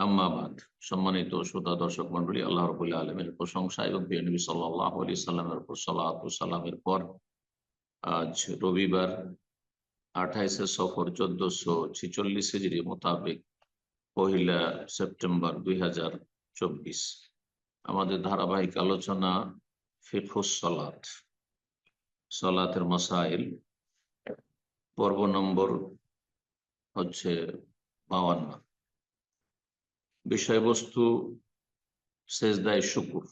আম্মাবাদ। সম্মানিত শ্রোতা, দর্শক মন্ডলী আল্লাহ রবুল্লাহ আলমের প্রশংসা এবং নবী সাল্লাহ আলি সাল্লামের উপর, সালাত সালামের পর আজ রবিবার আঠাইশে সফর চোদ্দশো ছিচল্লিশ হিজড়ি মোতাবেক পহিলা সেপ্টেম্বর দুই হাজার চব্বিশ। আমাদের ধারাবাহিক আলোচনা ফিফুস সলাত। সলাতের মসাইল পর্ব নম্বর হচ্ছে বাউান্ন বিষয়বস্তু সেজদায় শুকুর,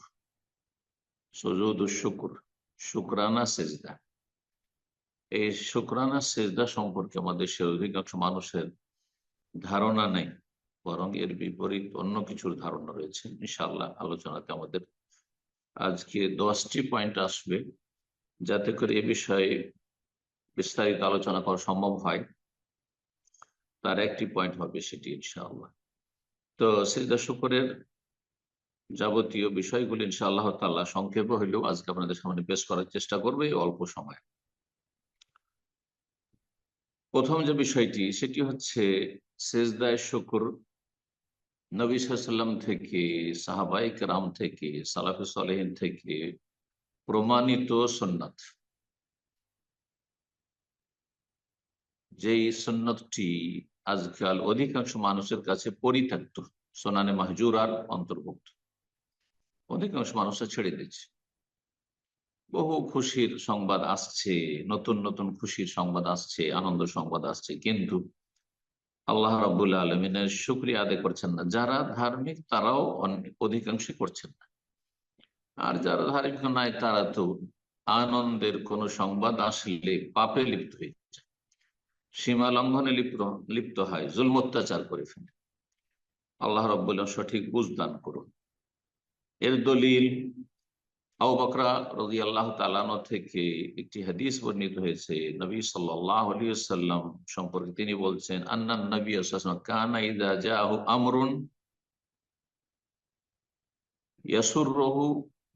সজুদ শুকুর, শুক্রানা সেজদা। এই শুক্রানা সেজদা সম্পর্কে আমাদের সে অধিকাংশ মানুষের ধারণা নেই, বরং এর বিপরীত অন্য কিছুর ধারণা রয়েছে। ইনশাল্লাহ আলোচনাতে আমাদের আজকে দশটি পয়েন্ট আসবে, যাতে করে এ বিষয়ে বিস্তারিত আলোচনা করা সম্ভব হয়। তার একটি পয়েন্ট হবে সেটি ইনশাআল্লাহ। তো সেজদা শুকরের যাবতীয় বিষয়গুলি ইনশা আল্লাহ তাল্লাহ সংক্ষেপ হইলেও আজকে আপনাদের সামনে পেশ করার চেষ্টা করবে অল্প সময়। প্রথম যে বিষয়টি, সেটি হচ্ছে সেজদায় শুকুর। নবী সাল্লাম থেকে সাহাবাইক রাম থেকে, সালাফে সালেহিন থেকে প্রমাণিত সন্ন্যত যেই সন্ন্যতটি আজকাল অধিকাংশ মানুষের কাছে পরিত্যক্ত, সোনানে মাহজুর আর অন্তর্ভুক্ত। অধিকাংশ মানুষরা ছেড়ে দিচ্ছে বহু খুশির সংবাদ আসছে, নতুন নতুন খুশির সংবাদ আসছে, আনন্দ সংবাদ আসছে, কিন্তু আল্লাহ রাবুল্লাহ আলমিনের শুক্রিয়া আদায় করছেন না। যারা ধার্মিক, তারাও অধিকাংশ করছেন না। আর যারা ধার্মিক নাই, তারা তো আনন্দের কোন সংবাদ আসলে পাপে লিপ্ত হয়ে সীমা লঙ্ঘনে লিপ্ত লিপ্ত হয় জুল অত্যাচার করে ফেলে। আল্লাহ রব্বুল্লাহ সঠিক বুঝদান করুন। এর দলিল থেকে একটি হাদিস বর্ণিত হয়েছে। নবী সাল্লাম সম্পর্কে তিনি বলছেন, আন্নান নবী জাহু আমরুন ইয়াসুর রহু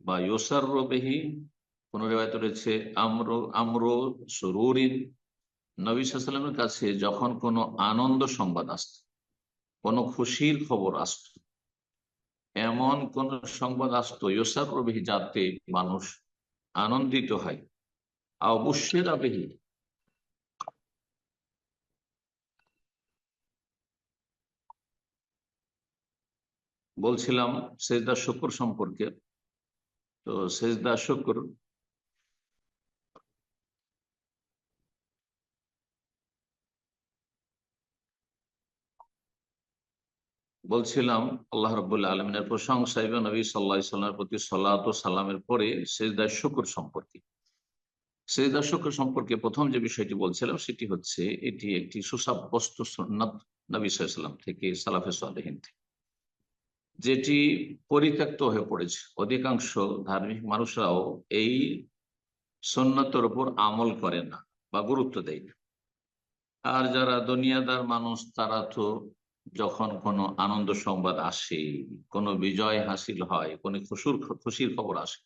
বা ইয়সার রবেহি কোন রেবায়ত রয়েছে, আমর আমর সরুরিন নবী সাল্লামের কাছে যখন কোনো আনন্দ সংবাদ আসত, কোনো খুশির খবর আসত, এমন কোন সংবাদ আসত ইসার রবিহি যাতে মানুষ আনন্দিত হয় অবশ্যের আবেহি বলছিলাম, সেজদা শুকুর সম্পর্কে। তো সেজদা শুকুর বলছিলাম, আল্লাহ রবুল্লাহ আলমিনের প্রশংসা এবং নবী সাল্লাহ সাল্লামের প্রতি সাল্লাহ সাল্লামের পরে সেজদার শুকুর সম্পর্কে। সেজদার শুকুর সম্পর্কে প্রথম যে বিষয়টি বলছিলাম, সেটি হচ্ছে এটি একটি সুসাব্যস্ত সন্ন্যত নবী সাল্লাম থেকে সালাফে সালেহিন থেকে, যেটি পরিত্যক্ত হয়ে পড়েছে। অধিকাংশ ধার্মিক মানুষরাও এই সন্ন্যতের উপর আমল করে না বা গুরুত্ব দেয় না। আর যারা দুনিয়াদার মানুষ, তারা তো যখন কোনো আনন্দ সংবাদ আসে, কোনো বিজয় হাসিল হয়, কোনো খুশুর খুশির খবর আসে,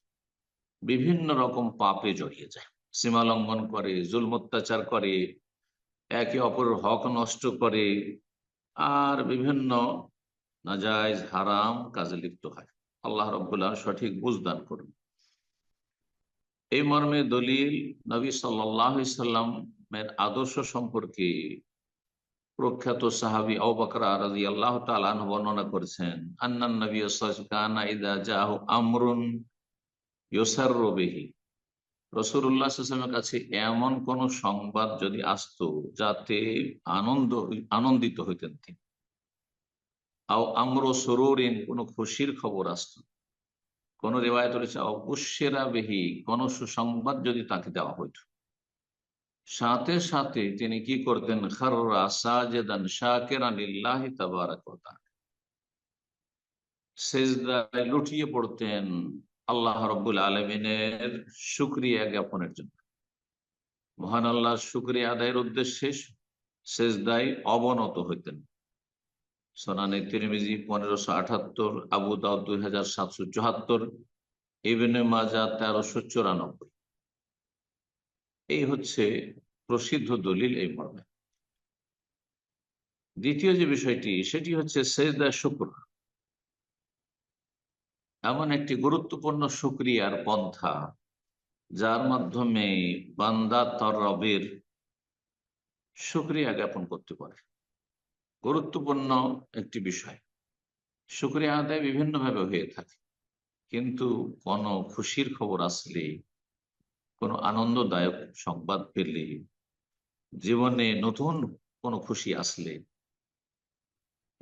বিভিন্ন রকম পাপে জড়িয়ে যায়। সীমা লঙ্ঘন করে, জুল অত্যাচার করে, একে অপরের হক নষ্ট করে, আর বিভিন্ন নাজাইজ হারাম কাজে লিপ্ত হয়। আল্লাহ রব্বুল্লাহ সঠিক বুঝদান করুন। এই মর্মে দলিল নবী সাল্লাহ সাল্লামের আদর্শ সম্পর্কে প্রখ্যাত সাহাবি অবকরা রাজি আল্লাহ তালান বর্ণনা করেছেন, আন্নান নবী কানা ইদা জাহু আমরুন ইয়োসার রবেহি রসুল্লাহামের কাছে এমন কোন সংবাদ যদি আসত যাতে আনন্দ, আনন্দিত হইতেন তিনি। আও আমর সরোরিন, কোন খুশির খবর আসত। কোন রেওয়ায়ত রয়েছে অবশ্যেরা বেহি, কোন সুসংবাদ যদি তাকে দেওয়া হইতো। সাথে সাথে তিনি কি করতেন? খাররা সাজেদান শাকেরান তাবারাক ওয়া তাআলা। সেজদায় লুটিয়ে পড়তেন আল্লাহ রব্বুল আলমিনের শুক্রিয়া জ্ঞাপনের জন্য। মহান আল্লাহ শুক্রিয়া আদায়ের উদ্দেশ্যে সেজদায় অবনত হইতেন। সোনানি তিরমিজি পনেরোশো আঠাত্তর আবু দাউদ দুই হাজার সাতশো চুহাত্তর ইবেনে মাজা তেরোশো চুরানব্বই। এই হচ্ছে প্রসিদ্ধ দলিল এই মর্মে। দ্বিতীয় যে বিষয়টি, সেটি হচ্ছে সেজদা শুক্র। এমন একটি গুরুত্বপূর্ণ সুক্রিয়ার পন্থা, যার মাধ্যমে বান্দা তর রবের সুক্রিয়া জ্ঞাপন করতে পারে। গুরুত্বপূর্ণ একটি বিষয় সুক্রিয়া আদায় বিভিন্নভাবে হয়ে থাকে, কিন্তু কোনো খুশির খবর আসলে কোনো আনন্দদায়ক সংবাদ পেলে জীবনে নতুন কোনো খুশি আসলে।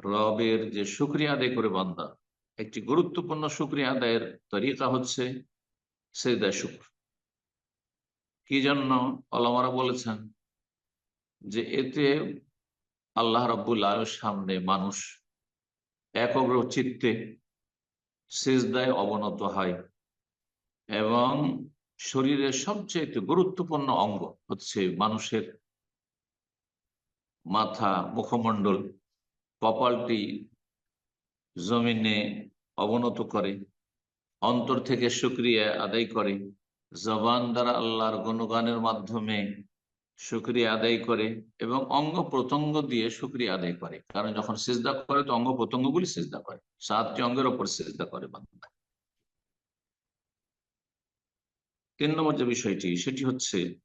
রবের যে সুক্রিয়া আদায় করে বান্দা, একটি গুরুত্বপূর্ণ সুক্রিয়া আদায়ের তরিকা হচ্ছে সেদায় শুক্র। কি জন্য আলমারা বলেছেন যে এতে আল্লাহ রব্বুল আলের সামনে মানুষ একগ্র চিত্তে সেজদায় অবনত হয় এবং শরীরের সবচেয়ে গুরুত্বপূর্ণ অঙ্গ হচ্ছে মানুষের মাথা, মুখমণ্ডল, কপালটি জমিনে অবনত করে, অন্তর থেকে সুক্রিয়া আদায় করে, জবান দ্বারা আল্লাহর গণগানের মাধ্যমে সুক্রিয়া আদায় করে এবং অঙ্গ প্রত্যঙ্গ দিয়ে সুক্রিয়া আদায় করে। কারণ যখন সিজদা করে, তো অঙ্গ প্রত্যঙ্গগুলি সিজদা করে। সাতটি অঙ্গের ওপর সিজদা করে বান্দা তিন নম্বর যে বিষয়টি, সেটি হচ্ছে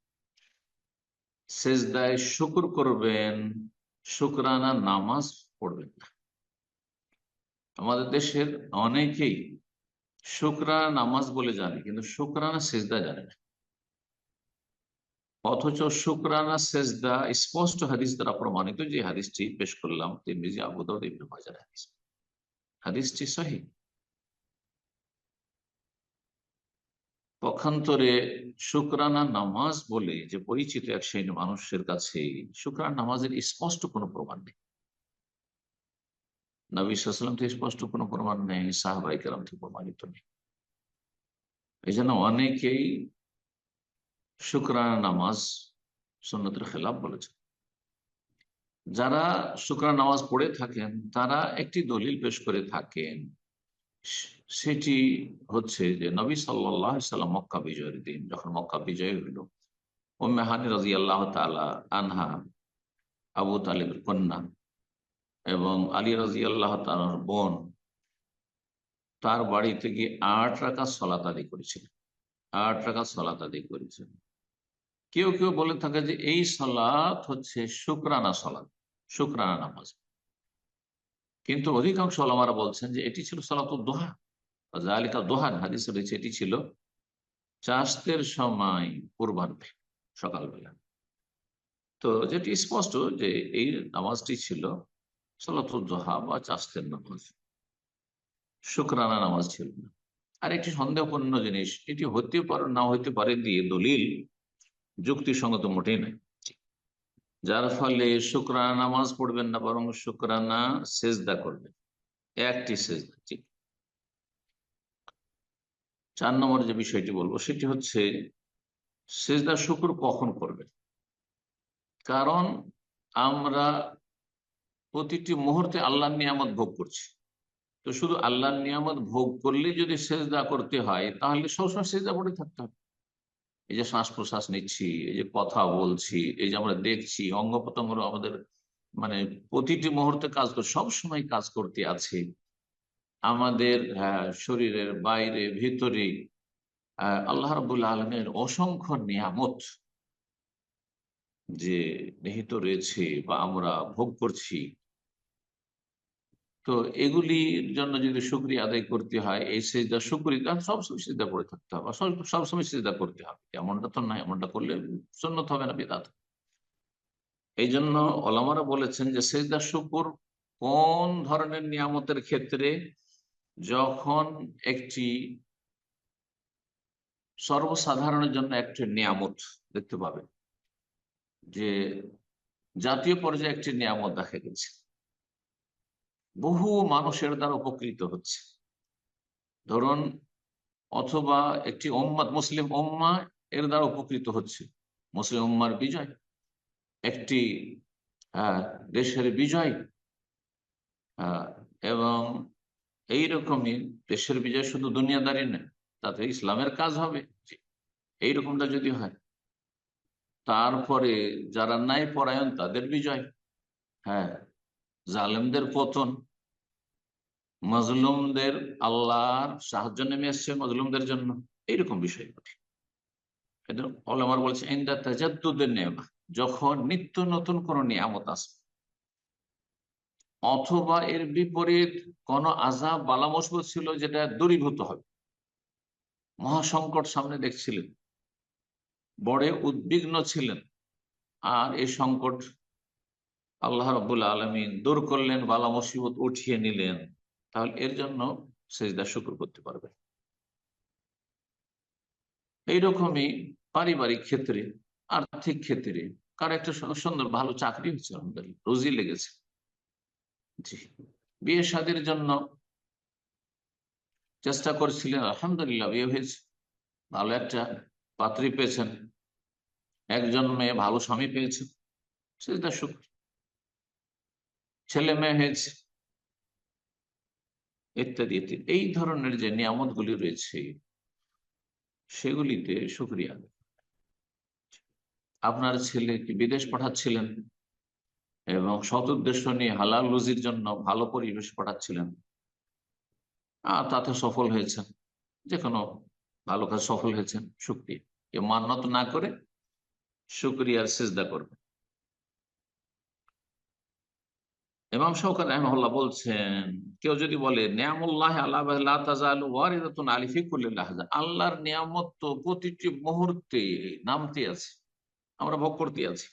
সেজদায় শুকুর করবেন, শুক্রানা নামাজ পড়বেন না। আমাদের দেশের অনেকেই শুক্রানা নামাজ বলে জানে, কিন্তু শুক্রানা সেজদা জানে না। অথচ শুকরানা সেজদা স্পষ্ট হাদিস দ্বারা প্রমাণিত যে হাদিসটি পেশ করলাম, তিরমিজি, আবু দাউদ, ইবনে মাজার হাদিস। হাদিসটি সহি। পক্ষান্তরে শুক্রানা নামাজ বলে যে পরিচিত এক শ্রেণি মানুষের কাছে শুক্রানা নামাজের স্পষ্ট কোনো প্রমাণ নেই। নবী থেকে স্পষ্ট কোনো প্রমাণ নেই সাহবাই কালাম থেকে প্রমাণিত নেই। এই জন্য অনেকেই শুক্রানা নামাজ সন্ন্যতের খেলাফ বলেছেন। যারা শুক্রানা নামাজ পড়ে থাকেন, তারা একটি দলিল পেশ করে থাকেন সেটি হচ্ছে যে নবী সাল্লাহ সাল্লাম মক্কা বিজয়ের দিন, যখন মক্কা বিজয় হইল ও মেহানি রাজি আল্লাহ তালা আনহা, আবু তালিবের কন্যা এবং আলী রাজি আল্লাহ তালার বোন, তার বাড়িতে গিয়ে আট রাখা সলাত আদি করেছিলেন। আট রাখা সলাত আদি করেছেন। কেউ কেউ বলে থাকে যে এই সলাৎ হচ্ছে শুক্রানা সলাৎ শুক্রানা নামাজ। কিন্তু অধিকাংশ আলমারা বলছেন যে এটি ছিল সলাতুল দোহা। জালিকা দোহান হাদিস রয়েছে, এটি ছিল চাষতের সময় পূর্বাহ্নে, সকালবেলা। তো যেটি স্পষ্ট যে এই নামাজটি ছিল সলাতুল দোহা বা চাষতের নামাজ। শুক্রানা নামাজ ছিল না। আর একটি সন্দেহপূর্ণ জিনিস, এটি হতে পারে না হইতে পারে দিয়ে দলিল যুক্তিসঙ্গত মোটেই নাই। যার ফলে শুক্রানা নামাজ পড়বেন না, বরং শুক্রানা সেজদা করবেন। একটি সেজদা, ঠিক। চার নম্বর যে বিষয়টি বলব, সেটি হচ্ছে সেজদা শুক্র কখন করবেন? কারণ আমরা প্রতিটি মুহূর্তে আল্লাহ নিয়ামত ভোগ করছি। তো শুধু আল্লাহর নিয়ামত ভোগ করলে যদি সেজদা করতে হয়, তাহলে সবসময় সেজদা পড়ে থাকতে হবে। এই যে শ্বাস প্রশ্বাস নিচ্ছি, এই যে কথা বলছি, এই যে আমরা দেখছি অঙ্গ আমাদের মানে প্রতিটি মুহূর্তে কাজ করে সব সময় কাজ করতে আছে। আমাদের শরীরের বাইরে, ভিতরে আল্লাহ রবুল্লা আলমের অসংখ্য নিয়ামত যে নিহিত রয়েছে বা আমরা ভোগ করছি। তো এগুলির জন্য যদি সুক্রিয়া আদায় করতে হয়, এই সেজদা সুক্রিয়া সবসময় সেজদা করে থাকতে হবে। সবসময় সেজদা করতে হবে। এমনটা তো নয় এমনটা করলে সন্ন্যত হবে না, বেদাত। এই জন্য ওলামারা বলেছেন যে সেজদা শুকুর কোন ধরনের নিয়ামতের ক্ষেত্রে যখন একটি সর্বসাধারণের জন্য একটি নিয়ামত দেখতে পাবে যে জাতীয় পর্যায়ে একটি নিয়ামত দেখা গেছে। বহু মানুষের দ্বারা উপকৃত হচ্ছে। ধরুন অথবা একটি ওম্মাদ মুসলিম ওম্মা এর দ্বারা উপকৃত হচ্ছে। মুসলিম উম্মার বিজয়। একটি আহ, দেশের বিজয়। আহ, এবং এইরকমই দেশের বিজয় শুধু দুনিয়াদারি নয় তাতে ইসলামের কাজ হবে। এইরকমটা যদি হয় তারপরে যারা নাই পরায়ণ তাদের বিজয়। হ্যাঁ জালেমদের পতন, মজলুমদের আল্লাহর সাহায্য নেমে এসছে মজলুমদের জন্য, এইরকম বিষয় আমার বলছে, ইন্দা তাজাদ্দুদের নেমা যখন নিত্য নতুন কোন নিয়ামত আসবে অথবা এর বিপরীত কোন আজাব বালা মুসবত ছিল যেটা দূরীভূত হবে। মহাসংকট সামনে দেখছিলেন, বড় উদ্বিগ্ন ছিলেন, আর এই সংকট আল্লাহ রবুল আলমিন দূর করলেন, বালা মুসিবত উঠিয়ে নিলেন। তাহলে এর জন্য সেজদা শুক্র করতে পারবে। এইরকমই পারিবারিক ক্ষেত্রে, আর্থিক ক্ষেত্রে, কার একটা সুন্দর ভালো চাকরি হচ্ছে আলহামদুলিল্লাহ রোজি লেগেছে। জি, বিয়ে শাদির জন্য চেষ্টা করছিলেন, আলহামদুলিল্লাহ বিয়ে হয়েছে। ভালো একটা পাত্রী পেয়েছেন। একজন মেয়ে, ভালো স্বামী পেয়েছেন। সেটা সুখ ছেলে মেয়ে হয়েছে ইত্যাদি ইত্যাদি। এই ধরনের যে নিয়ামত গুলি রয়েছে, সেগুলিতে সুক্রিয়া আপনার ছেলে কি বিদেশ পাঠাচ্ছিলেন? এবং সৎ উদ্দেশ্য নিয়ে হালাল রুজির জন্য ভালো পরিবেশ পাঠাচ্ছিলেন। আর তাতে সফল হয়েছেন। যে কোনো ভালো কাজ সফল হয়েছেন, শুক্রিয়া। এ মান্যত না করে শুক্রিয়ার সেজদা করবে ইমাম শৌকাত রহমল্লাহ বলছেন, কেউ যদি বলে, নিয়ামুল্লাহ আল্লাহ আল্লাহর নিয়ামত তো প্রতিটি মুহূর্তে নামতে আছে, আমরা ভোগ করতে আছি।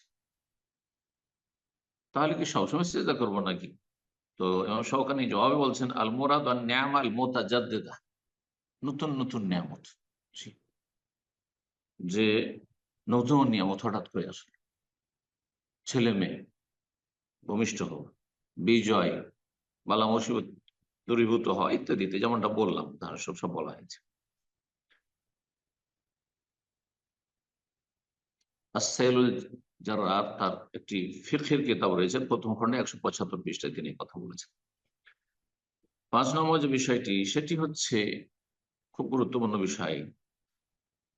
তাহলে কি সবসময় চেষ্টা করব নাকি? তো ইমাম শৌকানি জবাবে বলছেন আল মোরাদ ন্যাম আল মোতাজাদ্দেদা নতুন নতুন নিয়ামত। যে নতুন নিয়ামত হঠাৎ করে আসলো। ছেলে মেয়ে, ভূমিষ্ঠ হোক বিজয় বালা মুসিবত দূরীভূত হয় ইত্যাদিতে যেমনটা বললাম, তার সব সব বলা হয়েছে। যারা তার একটি ফিরখের কিতাব রয়েছে, প্রথম খন্ডে একশো পঁচাত্তর পৃষ্ঠায় তিনি কথা বলেছেন। পাঁচ নম্বর যে বিষয়টি, সেটি হচ্ছে খুব গুরুত্বপূর্ণ বিষয়,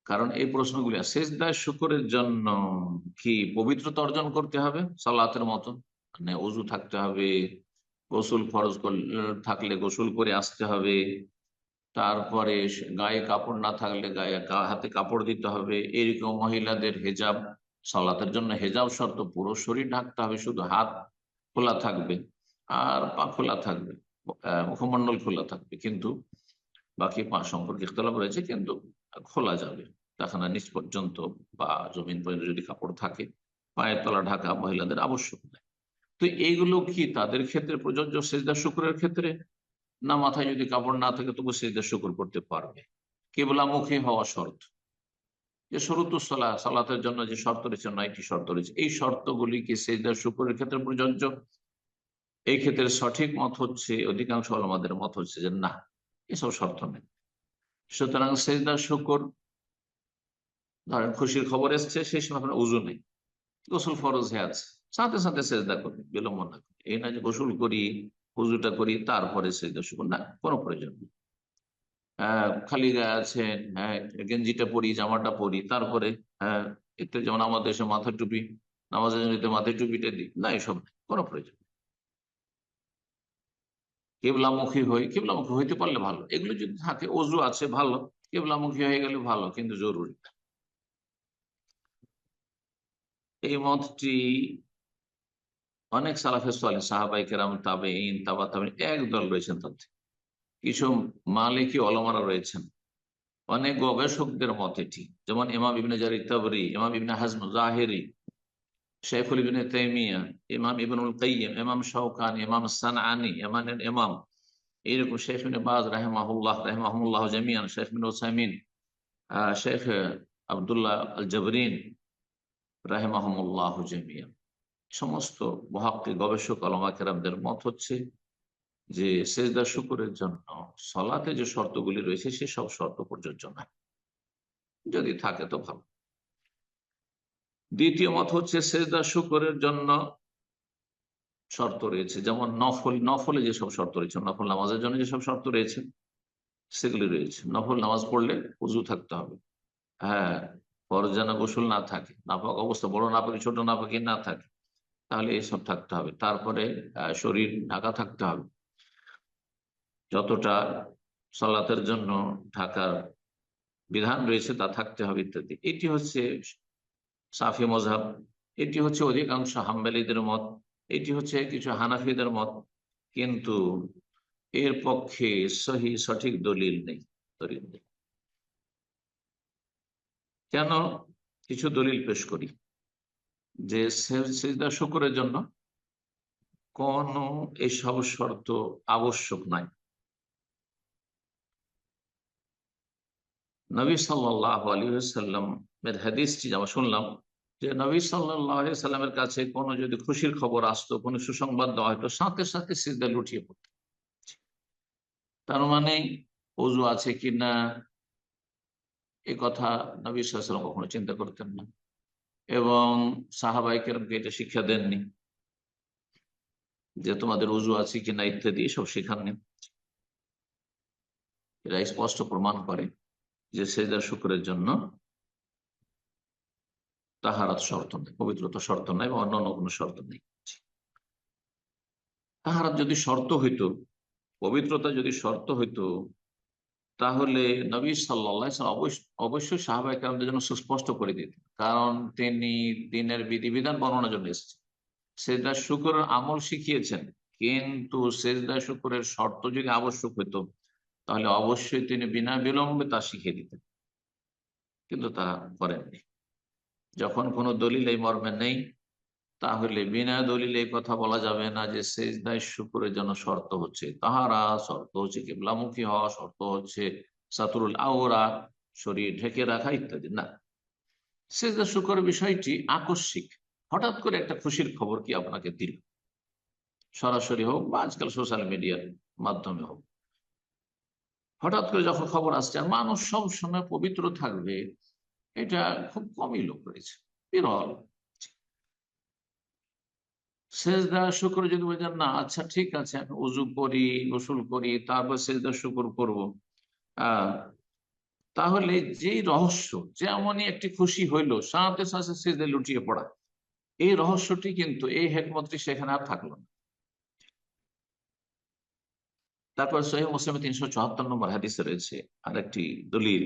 কারণ এই প্রশ্নগুলি শেষদায় শুকরের জন্য কি পবিত্রতা অর্জন করতে হবে, সালাতের মতন? অজু থাকতে হবে, গোসল ফরজ থাকলে গোসল করে আসতে হবে, তারপরে গায়ে কাপড় না থাকলে গায়ে হাতে কাপড় দিতে হবে, এরকম মহিলাদের হেজাব, সালাতের জন্য হেজাব শর্ত, পুরো শরীর ঢাকতে হবে, শুধু হাত খোলা থাকবে আর পা খোলা থাকবে মুখমন্ডল খোলা থাকবে, কিন্তু বাকি পা সম্পর্কে ইখতলাফ রয়েছে, কিন্তু খোলা যাবে। তাখানা নিচ পর্যন্ত বা জমিন পর্যন্ত যদি কাপড় থাকে, পায়ের তলা ঢাকা মহিলাদের আবশ্যক তো এইগুলো কি তাদের ক্ষেত্রে প্রযোজ্য সেজদা শুক্রের ক্ষেত্রে? না মাথায় যদি কাপড় না থাকে তবু সেজদা শুক্র করতে পারবে। কেবলামুখী হওয়া শর্ত। যে সরুতুসলা সালাতের জন্য যে শর্ত রয়েছে, নয়টি শর্ত রয়েছে। এই শর্তগুলি কি সেজদা শুক্রের ক্ষেত্রে প্রযোজ্য? এই ক্ষেত্রে সঠিক মত হচ্ছে, অধিকাংশ আমাদের মত হচ্ছে যে না, এসব শর্ত নেই। সুতরাং সেজদা শুকর, ধরেন খুশির খবর এসছে, সেই সময় আপনার উজু নেই। গোসল ফরজ হয়ে আছে। সাথে সাথে সেজদা করি, বিলম্ব না করি। এই না যে গোসল করি হুজুটা করি, তারপরে সেজদা শুকুন না, কোনো প্রয়োজন নেই। খালি গায়ে আছেন হ্যাঁ গেঞ্জিটা পরি, জামাটা পরি, তারপরে হ্যাঁ একটু যেমন আমাদের দেশে মাথা টুপি, নামাজের জন্য মাথায় টুপিটা দিই, না, এসব কোনো প্রয়োজন কেবলামুখী হই, কেবলামুখী হইতে পারলে ভালো। এগুলো যদি থাকে, অজু আছে, ভালো। কেবলামুখী হয়ে গেলে ভালো, কিন্তু জরুরি এই মতটি অনেক সালাফে সালে সাহাবাই কেরাম তাবে ইন তাবা তাবে এক দল রয়েছেন তাতে কিছু মালিকি অলমারা রয়েছেন। অনেক গবেষকদের মত এটি। যেমন ইমাম ইবিন জারি তাবরি, ইমাম ইবিন হাজম জাহেরি শেখুল ইবিন তেমিয়া ইমাম ইবনুল কাইম ইমাম শৌকান ইমাম সানআনি ইমানের ইমাম। এইরকম শেখ ইবিন বাজ রাহমাহুল্লাহ রাহমাহুল্লাহ জামিয়ান শেখ বিন ওসাইমিন শেখ আবদুল্লাহ আল জবরিন রাহেমাহমুল্লাহ জামিয়ান। সমস্ত মহাক্কি গবেষক, আলমা কেরামদের মত হচ্ছে যে, সেজদা শুকুরের জন্য সলাতে যে শর্তগুলি রয়েছে, সে সব শর্ত প্রযোজ্য নয়। যদি থাকে তো ভালো। দ্বিতীয় মত হচ্ছে সেজদা শুকুরের জন্য শর্ত রয়েছে। যেমন নফল, নফলে যেসব শর্ত রয়েছে, নফল নামাজের জন্য যেসব শর্ত রয়েছে, সেগুলি রয়েছে। নফল নামাজ পড়লে উজু থাকতে হবে। হ্যাঁ ফরজ যেন গোসল না থাকে, নাপাক অবস্থা, বড় নাপাকি, ছোট নাপাকি না থাকে। তাহলে এসব থাকতে হবে। তারপরে শরীর ঢাকা থাকতে হবে। যতটা সলাতের জন্য ঢাকার বিধান রয়েছে তা থাকতে হবে ইত্যাদি। এটি হচ্ছে সাফি মজাব এটি হচ্ছে অধিকাংশ হাম্বালিদের মত, এটি হচ্ছে কিছু হানাফিদের মত। কিন্তু এর পক্ষে সহি সঠিক দলিল নেই দলিল নেই। কেন কিছু দলিল পেশ করি? যে শুকরের জন্য কোন এসব শর্ত আবশ্যক নাই। নবী সাল্লাহ আলী সাল্লামের হাদিসটি আমরা শুনলাম যে নবী সাল্লাহ সাল্লামের কাছে কোনো যদি খুশির খবর আসতো, কোনো সুসংবাদ দেওয়া হয়তো সাথে সাথে সিদ্ধা লুটিয়ে পড়তো। তার মানে অজু আছে কিনা, এ কথা নবী সাল্লাম কখনো চিন্তা করতেন না। এবং সাহাবাইকেরমকে এটা শিক্ষা দেননি? যে তোমাদের উজু আছে কিনা ইত্যাদি সব শেখাননি। এরা স্পষ্ট প্রমাণ করে যে সেজা শুক্রের জন্য তাহারাত শর্ত নেই, পবিত্রতা শর্ত নেই বা অন্য কোনো শর্ত নেই। তাহারাত যদি শর্ত হইতো, পবিত্রতা যদি শর্ত হইতো তাহলে নবী সাল্লা অবশ্যই সাহাবাই কালামদের জন্য সুস্পষ্ট করে দিতেন কারণ তিনি দিনের বিধিবিধান বর্ণনার জন্য এসেছেন। সেজদা শুকুরের আমল শিখিয়েছেন। কিন্তু সেজদা শুকুরের শর্ত যদি আবশ্যক হইতো তাহলে অবশ্যই তিনি বিনা বিলম্বে তা শিখিয়ে দিতেন। কিন্তু তা করেননি। যখন কোনো দলিল এই মর্মে নেই তাহলে বিনা দলিলে কথা বলা যাবে না যে সেজদায় শুকুরের জন্য শর্ত হচ্ছে তাহারা, শর্ত হচ্ছে কেবলামুখী হওয়া, শর্ত হচ্ছে সাতুরুল আওরা, শরীর ঢেকে রাখা ইত্যাদি। না, সেজদা শুকুর বিষয়টি আকস্মিক। হঠাৎ করে একটা খুশির খবর কি আপনাকে দিল? সরাসরি হোক বা আজকাল সোশ্যাল মিডিয়ার মাধ্যমে হোক। হঠাৎ করে যখন খবর আসছে আর মানুষ সব সময় পবিত্র থাকবে, এটা খুব কমই লোক রয়েছে। বিরল। সেজদা শুক্র যদি বলছেন না আচ্ছা ঠিক আছে, আমি উজু করি, গোসল করি, তারপর সেজদা শুক্র করব। তাহলে যেই রহস্য, যেমনই একটি খুশি হইল, সাথে সাথে সেজদা লুটিয়ে পড়া, এই রহস্যটি কিন্তু, এই হেকমতটি সেখানে আর থাকল না। তারপর সহি মুসলিম তিনশো চুয়াত্তর নম্বর হাদিসে রয়েছে আরেকটি দলিল।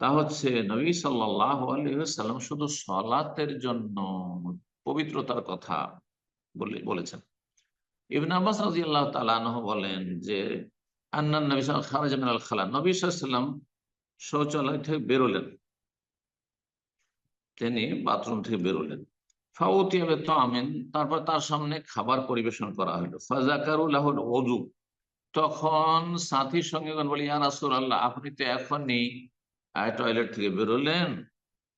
তা হচ্ছে, নবী সাল্লাহ আলহাম শুধু সলাতের জন্য পবিত্রতার কথা বলেছেন। ইবিন আব্বাস রাজি আল্লাহ তালাহ বলেন যে আন্নান নবী খারাজ আল খালা। নবী সাল্লাম শৌচালয় থেকে বেরোলেন। তিনি বাথরুম থেকে বেরোলেন। ফাউতিয়াবে তো আমিন তারপর তার সামনে খাবার পরিবেশন করা হলো। ফাজাকারুল অজু তখন সাথীর সঙ্গে বলি, ইয়া আল্লাহ আপনি তো এখনই টয়লেট থেকে বেরোলেন।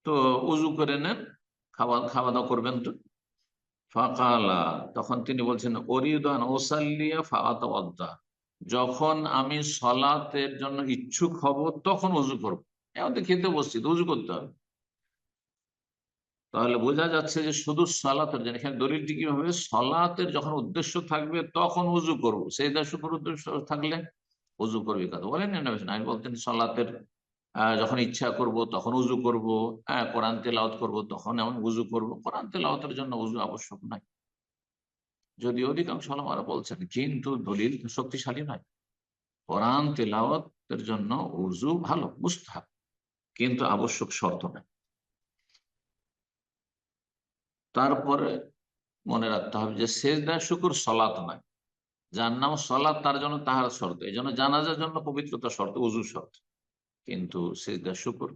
তো উজু করে নেন, খাওয়া খাওয়া দাওয়া করবেন তো? ফাঁকালা, তখন তিনি বলছেন, অরিদান ওসাল্লিয়া ফাওয়াতা যখন আমি সলাতের জন্য ইচ্ছুক হব, তখন উজু করব। এমন খেতে বসছি, তো উজু করতে হবে। তাহলে বোঝা যাচ্ছে যে শুধু সলাতের জন্য, এখানে দলিলটি কি হবে? সলাতের যখন উদ্দেশ্য থাকবে, তখন উজু করব। সেই শুকুর উদ্দেশ্য থাকলে উজু করবে কথা বলেন আমি বলতেন সলাতের যখন ইচ্ছা করব তখন উজু করব হ্যাঁ কোরআন তেলাওত করব তখন এমন উজু করব। কোরআন তেলাওতের জন্য উজু আবশ্যক নাই। যদি অধিকাংশ আলমারা বলছেন, কিন্তু দলিল শক্তিশালী নয়। কোরআন তেলাওয়াতের জন্য উজু ভালো মুস্তাহাব কিন্তু আবশ্যক শর্ত নাই। তারপরে মনে রাখতে হবে যে সেজদা, শুকুর সলাত নয়। যার নাম সলাৎ তার জন্য তাহার শর্ত। এই জন্য জানাজার জন্য পবিত্রতা শর্ত উজু শর্ত। কিন্তু সেজদা শুকুর।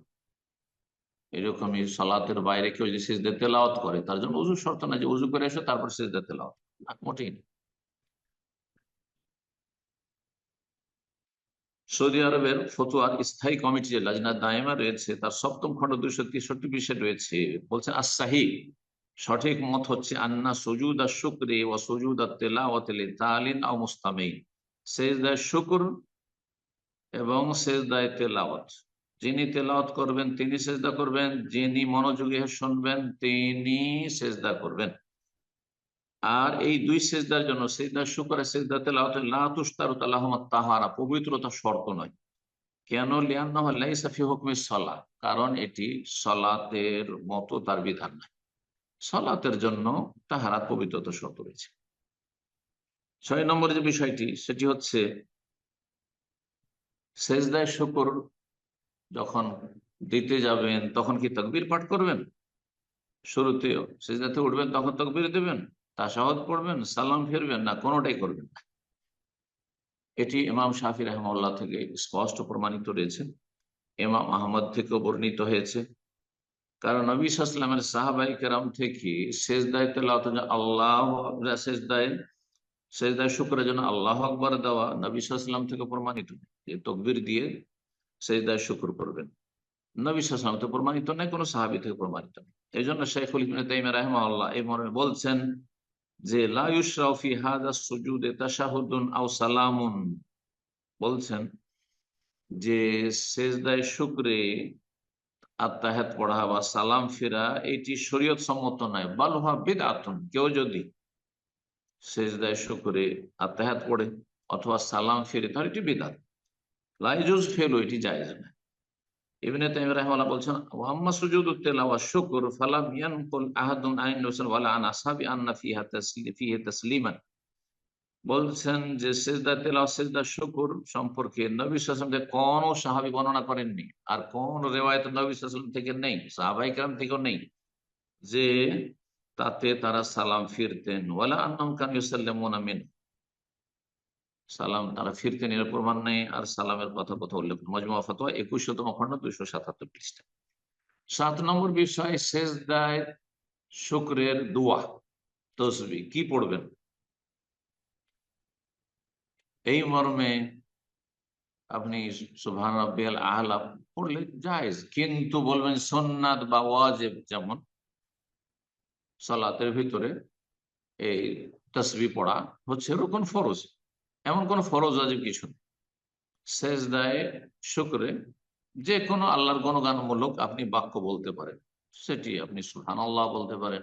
এরকমই সলাতের বাইরে কেউ যদি সেজদা তেলাওয়াত করে, তার জন্য উজু শর্ত না যে উজু করে এসে, তারপর সেজদা তেলাওয়াত। না মোটেই নেই সৌদি আরবের ফতুয়ার স্থায়ী কমিটি যে লাজনা দায়মা রয়েছে, তার সপ্তম খণ্ড দুইশো তেষট্টি বিষয় রয়েছে বলছেন আসাহি সঠিক মত হচ্ছে আন্না সজুদ শুক্রে ও সজুদ আর তেলা ও তেলে তালিন ও মুস্তামেই সেজদায় শুকুর এবং সেজদায় তেলাওয়াত। যিনি তেলাওয়াত করবেন, তিনি সেজদা করবেন। যিনি মনোযোগী শুনবেন, তিনি সেজদা করবেন। আর এই দুই সেজদার জন্য সেজদা, শুকর সেজদা, তেলাওয়াত লাতুস্তার তাহারা, পবিত্রতা শর্ত নয়। কেন? লিয়ান্নাফি হুকমি সলা, কারণ এটি সলাতের মতো তার বিধান নয়। সলাতের জন্য তাহারা পবিত্রতা শর্ত রয়েছে। ছয় নম্বর যে বিষয়টি, সেটি হচ্ছে সেজদায় শুকর যখন দিতে যাবেন, তখন কি তকবির পাঠ করবেন? শুরুতেও সেজদাতে উঠবেন, তখন তকবির দেবেন তাসাহত পড়বেন, সালাম ফিরবেন, না, কোনোটাই করবেন না। এটি ইমাম শাফি রহমাল্লাহ থেকে স্পষ্ট প্রমাণিত রয়েছে। ইমাম আহমদ থেকেও বর্ণিত হয়েছে। কারণ নবী সাল্লামের সাহাবাই কেরাম থেকে শেষদায় তেলাওত আল্লাহ শেষদায় শেষদায় শুক্রের জন্য আল্লাহ আকবর দেওয়া নবী সাল্লাম থেকে প্রমাণিত যে তকবির দিয়ে শেষদায় শুক্র করবেন। নবী সাল্লাম তো প্রমাণিত নেই, কোনো সাহাবি থেকে প্রমাণিত নেই। এই জন্য শেখুল তাইমা রাহমাল্লাহ এই মর্মে বলছেন যে লাউসরাফি হাদা সুজুদে তাশাহুদুন আও সালামুন। বলছেন যে শেষদায় শুক্রে আত্মাহাত পড়া বা সালাম ফেরা এটি শরীয়ত সম্মত নয় বালুহা বেদাতুন কেউ যদি শেষদায় শুক্রে আত্মাহাত পড়ে অথবা সালাম ফেরে তাহলে এটি বেদাত লাইজুজ ফেলো এটি জায়েজ না ইবনে তাইম রাহিমাহুল্লাহ বলছেন ওয়াম্মা সুজুদু তিলাওয়া শুকর ফালাম ইয়ানকুল আহাদুন আইন রাসূল ওয়ালা আন আসহাবি আন্না ফিহা তাসলিম ফিহি তাসলিমান বলছেন যে সেজদা তেলাওয়া সেজদা শুকর সম্পর্কে নবী সাল্লাল্লাহু আলাইহি কোন সাহাবী বর্ণনা করেননি আর কোন রিওয়ায়াত নবী সাল্লাল্লাহু থেকে নেই সাহাবাই کرام থেকেও নেই যে তাতে তারা সালাম ফিরতেন। ওয়ালা আন্নাহুম কান ইউসাল্লিমুনা মিন। সালাম, তারা ফিরতেন এর প্রমাণ নেই, আর সালামের কথা কথা উল্লেখ মজমা ফতোয়া একুশতম খন্ড দুইশো সাতাত্তর পৃষ্ঠা। সাত নম্বর বিষয় শেষ দায় শুক্রের দোয়া, তসবি। কি পড়বেন? এই মর্মে আপনি সুভান রাব্বিয়াল আহলা পড়লে জায়েজ। কিন্তু বলবেন সোননাথ বা ওয়াজেব যেমন সালাতের ভিতরে এই তসবি পড়া হচ্ছে রুকন ফরজ। এমন কোন ফরজ আজীব কিছু শেষ দায় শুক্রে যে কোনো আল্লাহর গণগানমূলক আপনি বাক্য বলতে পারেন। সেটি আপনি সুহান আল্লাহ বলতে পারেন।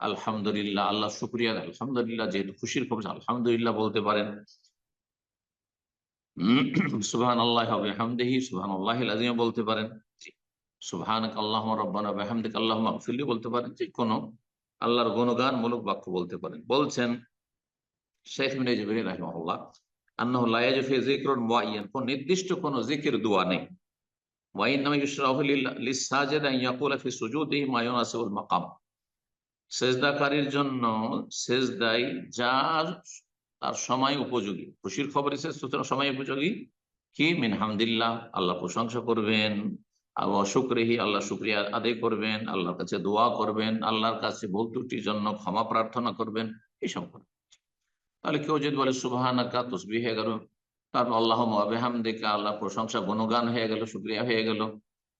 আলহামদুলিল্লাহ, আল্লাহ শুক্রিয়া আলহামদুলিল্লাহ, যেহেতু খুশির খবর, আলহামদুলিল্লাহ বলতে পারেন। সুবহান আল্লাহ হবে হামদেহি সুবহান আল্লাহ আজিমা বলতে পারেন। সুবহান আল্লাহ রব্বানা বেহামদিক আল্লাহ মাকফিল্লি বলতে পারেন। যে কোনো আল্লাহর গুণগান মূলক বাক্য বলতে পারেন। বলছেন শেখ মিনে মুআয়্যান কোন নির্দিষ্ট কোন জিকির দোয়া নেই। জন্য সময় উপযোগী। খুশির সময় উপযোগী। আল্লাহ প্রশংসা করবেন। শুক্রেহি, আল্লাহ শুক্রিয়া আদায় করবেন, আল্লাহর কাছে দোয়া করবেন, আল্লাহর কাছে ভুল ত্রুটির জন্য ক্ষমা প্রার্থনা করবেন এইসব করবেন তাহলে কেউ যদি বলে, সুবাহানাকা তসবি হয়ে গেল। তারপর আল্লাহ বেহামদিকা আল্লাহ প্রশংসা গুণগান হয়ে গেল, শুক্রিয়া হয়ে গেল।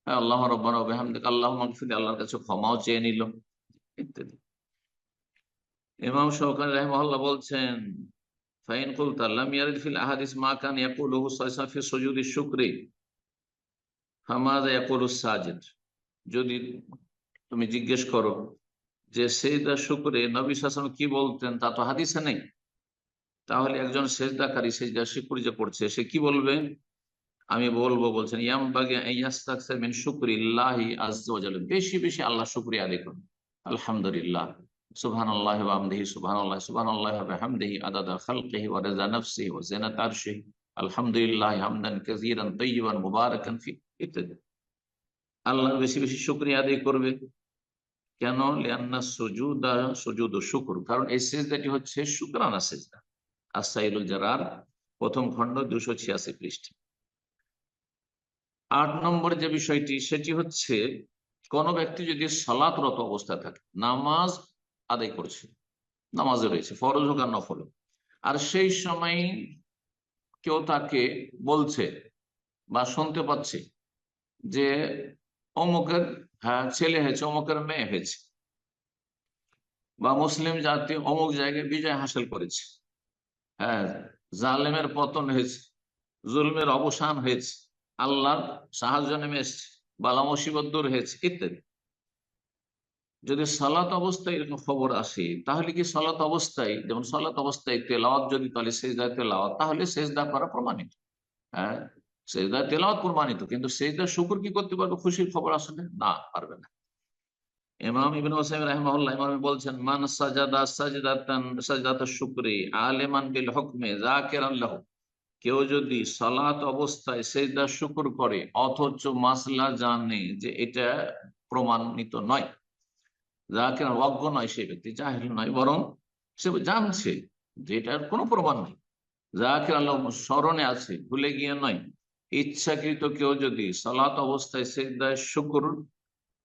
হ্যাঁ আল্লাহ রব্বান বেহামদিকা আল্লাহ মকফিদ আল্লাহর কাছে ক্ষমাও চেয়ে নিল, ইত্যাদি। ইমাম সহকারী রহমহল্লা বলছেন, ফাইন কুলতা লাম ইয়ারিদ ফিল আহাদিস মা কান ইয়াকুলুহু সাল্লাল্লাহু ফি সুজুদি শুকরি। যদি তুমি জিজ্ঞেস করো যে সেজদা শুকরে নবী সাল্লাল্লাহু কি বলতেন, তা তো হাদিসে নেই। তাহলে একজন সেজদাকারী সেজদা শিকুরি যে করছে সে কি বলবে? আমি বলব, বলছেন ইয়াম বাগে বেশি বেশি আল্লাহ শুকরিয়া করুন। আলহামদুলিল্লাহ। সুবহানাল্লাহ আদাদা আলহামদুলিল্লাহ ইত্যাদি। আল্লাহর বেশি বেশি শুকরিয়া আদায় করবে। কেন? লিয়ান্না সুজুদা, সুজুদ শুকর। কারণ এই সেজদাটি হচ্ছে শুকরানা সেজদা। আসাইলুল জারার প্রথম খণ্ড দুশো ছিয়াশি পৃষ্ঠে। আট নম্বর যে বিষয়টি, সেটি হচ্ছে কোন ব্যক্তি যদি সলাতরত অবস্থায় থাকে, নামাজ আদায় করছে, নামাজে রয়েছে, ফরজ হোক আর নফল আর সেই সময় কেউ তাকে বলছে বা শুনতে পাচ্ছে যে অমুকের হ্যাঁ ছেলে হয়েছে, অমুকের মেয়ে হয়েছে। বা মুসলিম জাতি অমুক জায়গায় বিজয় হাসিল করেছে। হ্যাঁ জালেমের পতন হয়েছে, জুলমের অবসান হয়েছে, আল্লাহর সাহায্য নেমে এসছে, বালা মুসিবত দূর হয়েছে, ইত্যাদি। যদি সালাত অবস্থায় এরকম খবর আসে, তাহলে কি সালাত অবস্থায়, যেমন সালাত অবস্থায় তেলাওয়াত যদি তাহলে সেজদায় তেলাওয়াত, তাহলে সেজদা করা প্রমাণিত। হ্যাঁ সেজদা তেলাওয়াত প্রমাণিত, কিন্তু সেজদা শুকুর কি করতে পারবে? খুশির খবর আসলে না, পারবে না। ইমাম ইবিন হোসেন রাহমাহুল্লাহ ইমাম বলছেন, মান সাজাদা সাজদাতান, সাজদাত শুকরি আলেমান বিল হুকমে যাকিরান লাহু। কেউ যদি সালাত অবস্থায় সেজদা শুকুর করে, অথচ মাসলা জানে যে এটা প্রমাণিত নয়। যাকে অজ্ঞ নয় সেই ব্যক্তি, জাহিল নয়, বরং সে জানছে যে এটার কোনো প্রমাণ নেই। যাকে আল্লাহ স্মরণে আছে, ভুলে গিয়ে নয়। ইচ্ছাকৃত কেউ যদি সালাত অবস্থায় সেজদায় শুকুর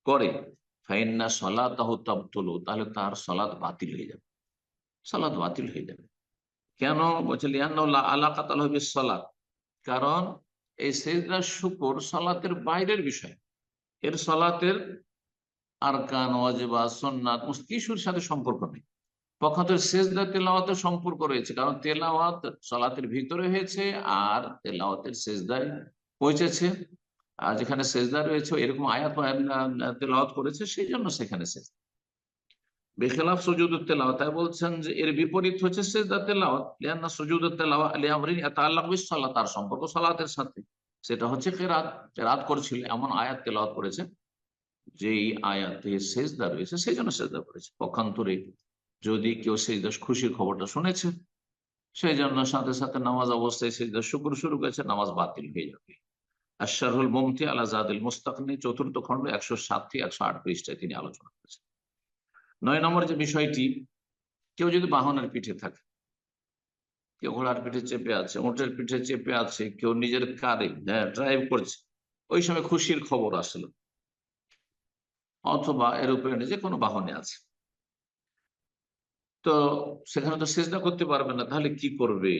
করে, ফাইন্না সলাত তাবতুলু, তাহলে তার সলাৎ বাতিল হয়ে যাবে। সলাৎ বাতিল হয়ে যাবে। কেন? বলছে লিয়ান্নাল্লাহ আলা কাতাল হবে সলাৎ কারণ এই সেজদা শুকুর সলাতের বাইরের বিষয়। এর সলাতের আরকান, ওয়াজিবা সন্ন্যাত কিছুর সাথে সম্পর্ক নেই। পক্ষান্ত সেজদা তেলাওয়াতের সম্পর্ক রয়েছে, কারণ তেলাওয়াত সলাতের ভিতরে হয়েছে আর তেলাওয়াতের সেজদায় পৌঁছেছে। আর যেখানে সেজদা রয়েছে, এরকম আয়াত তেলাওয়াত করেছে, সেই জন্য সেখানে সেজদা। বেখেলাফ সজুদ তেলাওয়াত তাই বলছেন যে এর বিপরীত হচ্ছে সেজদা তেলাওয়াত, লিয়ান্না সজুদ তেলাওয়াত, আলী আমরিন তাআল্লাক বিস সালাত, তার সম্পর্ক সালাতের সাথে। সেটা হচ্ছে কেরাত কেরাত করছিল, এমন আয়াত তেলাওয়াত করেছে, যেই আয়াতে সেজদা রয়েছে, সেই জন্য সেজদা করেছে। পক্ষান্তরে যদি কেউ সেজদা খুশির খবরটা শুনেছে সেই জন্য সাথে সাথে নামাজ অবস্থায় সেজদা শুক্র শুরু করেছে, নামাজ বাতিল হয়ে যাবে। আশারুল মমতি আলা জাদিল মুস্তাকনি চতুর্থ খণ্ড একশো সাত থেকে একশো আট পৃষ্ঠায় তিনি আলোচনা করেছেন। নয় নম্বর যে বিষয়টি, কেউ যদি বাহনের পিঠে থাকে, কেউ ঘোড়ার পিঠে চেপে আছে, উঁটের পিঠে চেপে আছে, কেউ নিজের কারে ড্রাইভ করছে, ওই সময় খুশির খবর আসলো। অথবা এরোপ্লেনে যে কোনো বাহনে আছে। সেখানে তো সেজদা করতে পারবে না, তাহলে কি করবে?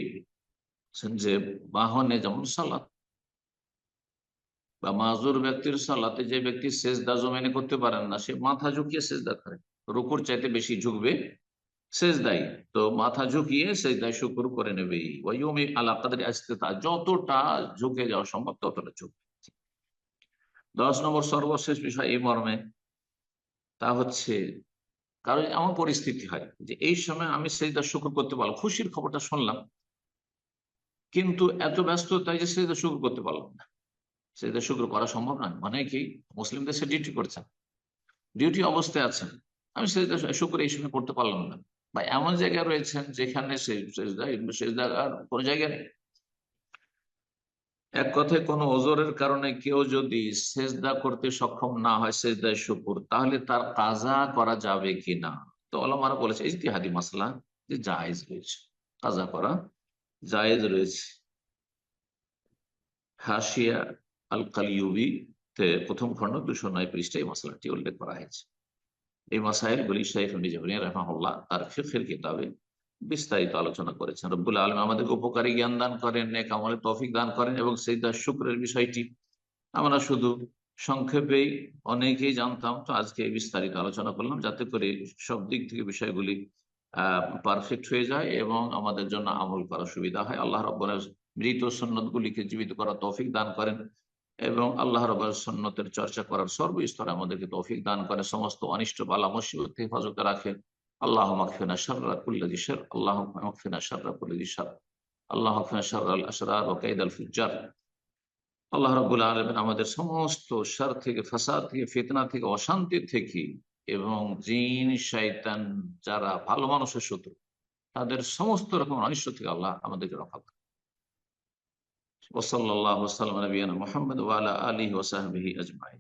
যে বাহনে যেমন সালাত বা মাজুর ব্যক্তির সালাতে যে ব্যক্তি সেজদা জমেনে করতে পারেন না, সে মাথা ঝুঁকিয়ে সেজদা করে। রুকুর চাইতে বেশি ঝুঁকবে সেজদাই। তো মাথা ঝুঁকিয়ে সেজদায় শুকুর করে নেবে। ওই আল্লাহ তাদের আসতে যতটা ঝুঁকে যাওয়া সম্ভব ততটা ঝুঁকবে দশ নম্বর সর্বশেষ বিষয় এই মর্মে, তা হচ্ছে কারণ এমন পরিস্থিতি হয় যে এই সময় আমি সেজদা শুক্র করতে পারলাম খুশির খবরটা শুনলাম কিন্তু এত ব্যস্ত তাই যে সেজদা শুক্র করতে পারলাম না সেজদা শুক্র করা সম্ভব নয় মানে কি মুসলিমদের সে ডিউটি করছেন ডিউটি অবস্থায় আছেন আমি সেজদা শুক্র এই সময় করতে পারলাম না বা এমন জায়গায় রয়েছেন যেখানে সেজদা আর কোনো জায়গায় নেই এক কথায় কোন ওজোরের কারণে কেউ যদি সেজদা করতে সক্ষম না হয়, সেজদায় শুকুর, তাহলে তার কাজা করা যাবে কিনা? তো আলমারা বলেছে ইতিহাদি মাসলা যে জায়েজ রয়েছে, কাজা করা জায়েজ রয়েছে। হাসিয়া আল কালিউবি তে প্রথম খণ্ড দুশো নয় পৃষ্ঠা এই মশলাটি উল্লেখ করা হয়েছে। এই মাসাইল গুলি শাইফ নিজবনী রহমাহুল্লাহ তার ফিফের কিতাবে বিস্তারিত আলোচনা করেছেন। রব্বুল আলম আমাদেরকে উপকারী জ্ঞান দান করেন, নেক আমলে তৌফিক দান করেন এবং সেই তার শুক্রের বিষয়টি আমরা শুধু সংক্ষেপেই অনেকেই জানতাম। তো আজকে বিস্তারিত আলোচনা করলাম যাতে করে সব দিক থেকে বিষয়গুলি পারফেক্ট হয়ে যায় এবং আমাদের জন্য আমল করা সুবিধা হয়। আল্লাহ রব্বর মৃত সন্ন্যত গুলিকে জীবিত করা তৌফিক দান করেন এবং আল্লাহ রব্বর সন্ন্যতের চর্চা করার সর্বস্তরে আমাদেরকে তৌফিক দান করে সমস্ত অনিষ্ট বালা মুসিবত হেফাজতে রাখেন। আল্লাহ মাকফিনা শাররা শার শার শার আমাদের সমস্ত সার থেকে, ফাসাদ থেকে, ফেতনা থেকে, অশান্তি থেকে এবং জিন শৈতান যারা ভালো মানুষের শত্রু, তাদের সমস্ত রকম অনিষ্ট থেকে আল্লাহ আমাদেরকে রক্ষা করে ওসল্লাহ নবীনা মোহাম্মদ ওয়ালা আলী ওসাহবিহি আজমাই